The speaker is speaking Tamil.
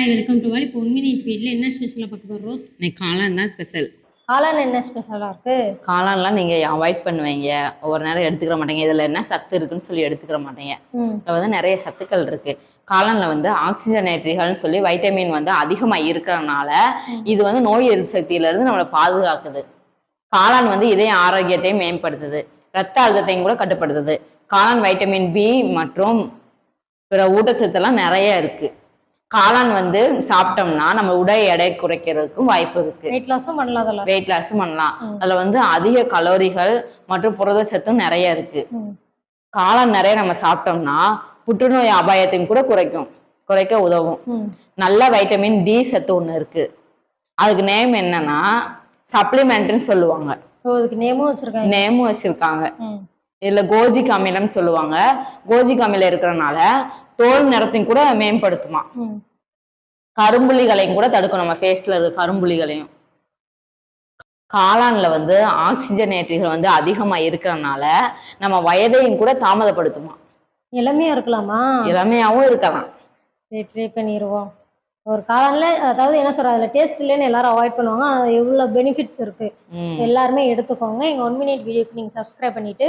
ஹாய் வெல்கம் டு வால் இப்போ ஒன் மினிட் வீட்டில் என்ன ஸ்பெஷலாக பார்க்க போகிறோம் ரோஸ்? இன்னைக்கு காளான் தான் ஸ்பெஷல் காளான் என்ன ஸ்பெஷலாக இருக்கு? காளான்லாம் நீங்கள் அவாய்ட் பண்ணுவீங்க. ஒரு நேரம் எடுத்துக்கிற மாட்டீங்க. இதில் என்ன சத்து இருக்குன்னு சொல்லி எடுத்துக்கிற மாட்டீங்க. இதில் வந்து நிறைய சத்துக்கள் இருக்கு. காளானில் வந்து ஆக்சிஜனேற்றிகள்னு சொல்லி வைட்டமின் வந்து அதிகமாக இருக்கிறனால இது வந்து நோய் எதிர்ப்பு சக்தியிலேருந்து நம்மளை பாதுகாக்குது. காளான் வந்து இதய ஆரோக்கியத்தையும் மேம்படுத்துது. ரத்த அழுத்தத்தையும் கூட கட்டுப்படுத்துது. காளான் வைட்டமின் பி மற்றும் பிற ஊட்டச்சத்தெல்லாம் நிறைய இருக்கு. காளான் வந்து சாப்பிட்டோம்னா நம்ம உடல் எடை குறைக்கிறதுக்கும் வாய்ப்பு இருக்கு. வெயிட் லாஸும் பண்ணலாம் அதெல்லாம் வெயிட் லாஸும் பண்ணலாம். அதுல வந்து அதிக கலோரிகள் மற்றும் புரதச்சத்தும் நிறைய இருக்கு. காளான் நிறைய நம்ம சாப்பிட்டோம்னா புற்றுநோய் அபாயத்தையும் கூட குறைக்கும். குறைக்க உதவும். நல்ல வைட்டமின் டி சத்து ஒன்று இருக்கு. அதுக்கு நேம் என்னன்னா சப்ளிமெண்ட்னு சொல்லுவாங்க. நேமும் வச்சிருக்காங்க. நேமும் வச்சிருக்காங்க. இதுல கோஜிக் அமிலம் சொல்லுவாங்க. கோஜிக் அமிலம் இருக்கிறனால தோல் நிறத்தையும் கூட மேம்படுத்துமா? ம். கரும்புள்ளிகளையும் கூட தடுக்கும். நம்ம ஃபேஸ்ல இருக்க கரும்புள்ளிகளையும் காளான்ல வந்து ஆக்சிஜனேற்றிகள் வந்து அதிகமா இருக்கிறனால நம்ம வயதையும் கூட தாமதப்படுத்துமா? இளமையா இருக்கலாமா? இளமையாவும் இருக்கலாம். ட்ரை பண்ணிடுவோம் ஒரு காளான்ல அதாவது என்ன சொல்றது அதுல டேஸ்ட் இல்லைன்னு எல்லாரும் அவாய்ட் பண்ணுவாங்க. ஆனால் எவ்வளோ பெனிஃபிட்ஸ் இருக்கு? எல்லாருமே எடுத்துக்கோங்க. எங்க ஒன் மினிட் வீடியோக்கு நீங்க சப்ஸ்கிரைப் பண்ணிட்டு